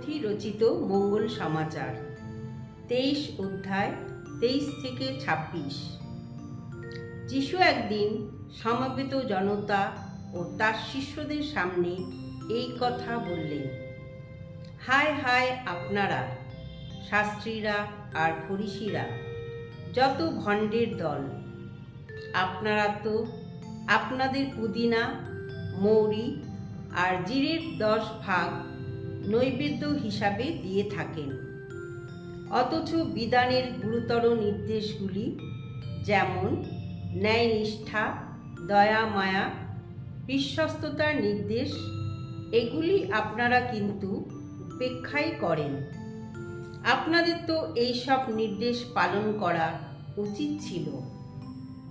পথি রচিত মঙ্গল সমাচার, তেইশ অধ্যায়, তেইশ থেকে ছাব্বিশ। যিশু একদিন সমবেত জনতা ও তার শিষ্যদের সামনে এই কথা বললেন, হায় হায় আপনারা, শাস্ত্রীরা আর ফরিসিরা, যত ভণ্ডের দল, আপনারা তো আপনাদের পুদিনা, মৌরি আর জিরের দশ ভাগ নৈবেদ্য হিসাবে দিয়ে থাকেন। অথচ বিধানের গুরুতর নির্দেশগুলি যেমন ন্যায়নিষ্ঠা, দয়া, মায়া, বিশ্বস্ততার নির্দেশ, এগুলি আপনারা কিন্তু উপেক্ষাই করেন। আপনাদের তো এইসব নির্দেশ পালন করা উচিত ছিল।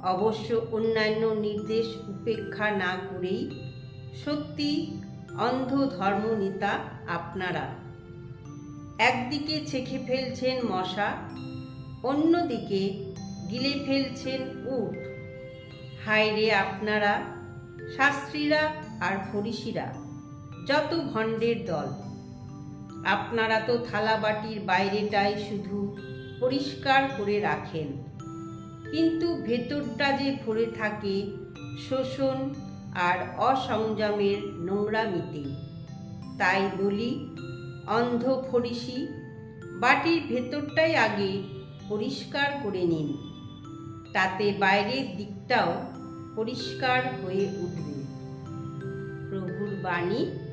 অবশ্য অন্যান্য নির্দেশ উপেক্ষা না করেই সত্যি অন্ধ ধর্মনেতা আপনারা। একদিকে ছেঁকে ফেলছেন মশা, অন্যদিকে গিলে ফেলছেন উট। হায় রে আপনারা, শাস্ত্রীরা আর ফরিসিরা, যত ভণ্ডের দল। আপনারা তো থালাবাটির বাইরেটাই শুধু পরিষ্কার করে রাখেন। কিন্তু ভেতরটা যে ভরে থাকে, শোষণ আর অসংযমের নোংরামিতে তাই বলি, অন্ধ ফরিসি বাটির ভেতরটাই আগে পরিষ্কার করে নিন। তাতে বাইরের দিকটাও পরিষ্কার হয়ে উঠবে। প্রভুর বাণী